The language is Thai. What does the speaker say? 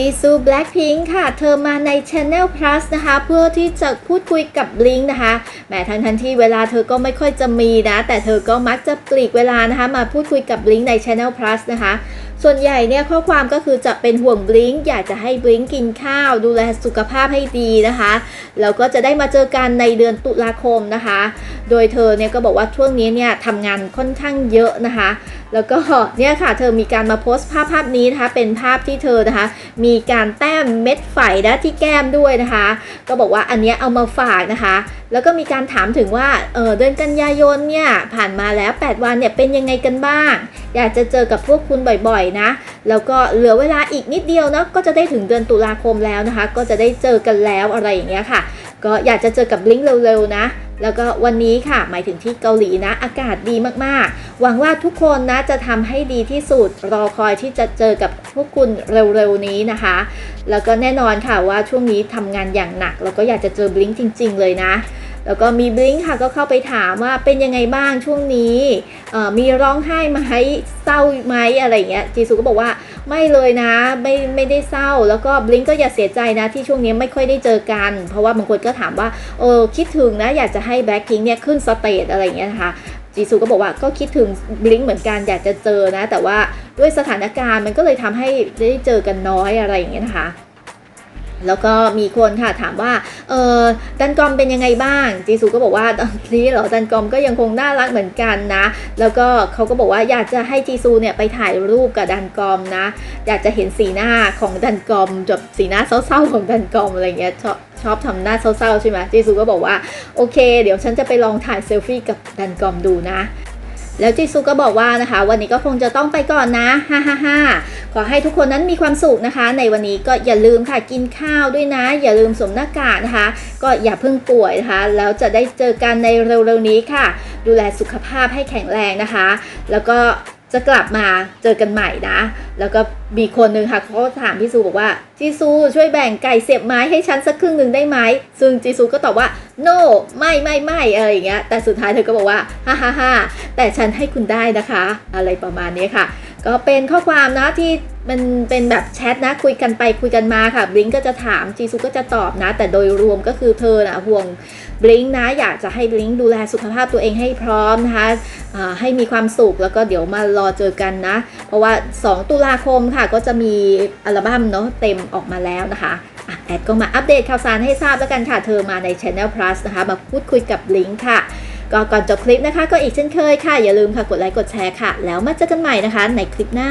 จีซูแบล็คพิงค์ค่ะ เธอมาใน Channel Plus นะคะ เพื่อที่จะพูดคุยกับ Blink นะคะแหมทั้งทันที่เวลาเธอก็ไม่ค่อยจะมีนะ แต่เธอก็มักจะปลีกเวลานะคะ มาพูดคุยกับ Blink ใน Channel Plus นะคะ ส่วนใหญ่เนี่ยข้อความก็คือจะเป็นห่วง Blink อยากจะให้ Blink กินข้าว ดูแลสุขภาพให้ดีนะคะแล้วก็จะได้มาเจอกันในเดือนตุลาคมนะคะ โดยเธอเนี่ยก็บอกว่าช่วงนี้เนี่ยทำงานค่อนข้างเยอะนะคะ แล้วก็เนี่ยค่ะเธอมีการมาโพสต์ภาพภาพนี้นะคะ เป็นภาพที่เธอนะคะ มีการแต้มเม็ดไฝนะที่แก้มด้วยนะคะ ก็บอกว่าอันเนี้ยเอามาฝากนะคะ แล้วก็มีการถามถึงว่าเออเดือนกันยายนเนี่ยผ่านมาแล้ว 8 วันเนี่ยเป็นยังไงกันบ้าง อยากจะเจอกับพวกคุณบ่อยๆนะ แล้วก็เหลือเวลาอีกนิดเดียวเนาะก็จะได้ถึงเดือนตุลาคมแล้วนะคะ ก็จะได้เจอกันแล้วอะไรอย่างเงี้ยค่ะ ก็อยากจะเจอกับลิงก์เร็วๆนะ แล้วก็วันนี้ค่ะหมายถึงที่เกาหลีนะ อากาศดีมากๆ หวังว่าทุกคนนะจะทำให้ดีที่สุด รอคอยที่จะเจอกับพวกคุณเร็วๆนี้นะคะ แล้วก็แน่นอนค่ะว่าช่วงนี้ทำงานอย่างหนัก แล้วก็อยากจะเจอบลิงก์จริง ๆ เลยนะแล้วก็มีบลิงก์ค่ะก็เข้าไปถามว่าเป็นยังไงบ้างช่วงนี้มีร้องไห้ไหมเศร้าไหมอะไรอย่างเงี้ยจีซูก็บอกว่า ไม่เลยนะ ไม่ไม่ได้เศร้า แล้วก็บลิงก็อย่าเสียใจนะที่ช่วงนี้ไม่ค่อยได้เจอกัน เพราะว่าบางคนก็ถามว่าเออคิดถึงนะอยากจะให้แบ็คพิงเนี่ยขึ้นสเตจอะไรอย่างเงี้ยนะคะจีซูก็บอกว่าก็คิดถึงบลิงก์เหมือนกันอยากจะเจอนะ แต่ว่าด้วยสถานการณ์มันก็เลยทำให้ได้เจอกันน้อยอะไรอย่างเงี้ยนะคะ แล้วก็มีคนค่ะถามว่า เออดันกอมเป็นยังไงบ้าง จีซูก็บอกว่าตอนนี้เหรอดันกอมก็ยังคงน่ารักเหมือนกันนะ แล้วก็เขาก็บอกว่าอยากจะให้จีซูเนี่ยไปถ่ายรูปกับดันกอมนะ อยากจะเห็นสีหน้าของดันกอมแบบสีหน้าเศร้าๆของดันกอมอะไรเงี้ยชอบชอบทำหน้าเศร้าๆใช่ไหมจีซูก็บอกว่าโอเค เดี๋ยวฉันจะไปลองถ่ายเซลฟี่กับดันกอมดูนะแล้วจิซูก็บอกว่านะคะ วันนี้ก็คงจะต้องไปก่อนนะ ฮ่าฮ่าฮ่า ขอให้ทุกคนนั้นมีความสุขนะคะ ในวันนี้ก็อย่าลืมค่ะกินข้าวด้วยนะ อย่าลืมสวมหน้ากากนะคะ ก็อย่าเพิ่งป่วยนะคะ แล้วจะได้เจอกันในเร็วๆนี้ค่ะ ดูแลสุขภาพให้แข็งแรงนะคะ แล้วก็จะกลับมาเจอกันใหม่นะ แล้วก็มีคนหนึ่งค่ะเขาถามพี่ซูบอกว่าจีซูช่วยแบ่งไก่เสียบไม้ให้ฉันสักครึ่งหนึ่งได้ไหม ซึ่งจีซูก็ตอบว่า no ไม่ไม่ไม่อะไรอย่างเงี้ย แต่สุดท้ายเธอก็บอกว่า ฮ่าฮ่าฮ่าแต่ฉันให้คุณได้นะคะ อะไรประมาณนี้ค่ะ ก็เป็นข้อความนะที่มันเป็นแบบแชทนะคุยกันไปคุยกันมาค่ะบลิงก็จะถามจีซูก็จะตอบนะ แต่โดยรวมก็คือเธอนะห่วงบลิงนะ อยากจะให้บลิงดูแลสุขภาพตัวเองให้พร้อมนะคะให้มีความสุขแล้วก็เดี๋ยวมารอเจอกันนะ เพราะว่า 2 ตุลาคมค่ะก็จะมีอัลบั้มเนาะเต็มออกมาแล้วนะคะอะแอดก็มาอัปเดตข่าวสารให้ทราบแล้วกันค่ะ เธอมาใน Channel Plus นะคะ มาพูดคุยกับลิงค่ะ ก็ก่อนจบคลิปนะคะ ก็อีกเช่นเคยค่ะ อย่าลืมค่ะกดไลค์กดแชร์ค่ะ แล้วมาเจอกันใหม่นะคะ ในคลิปหน้า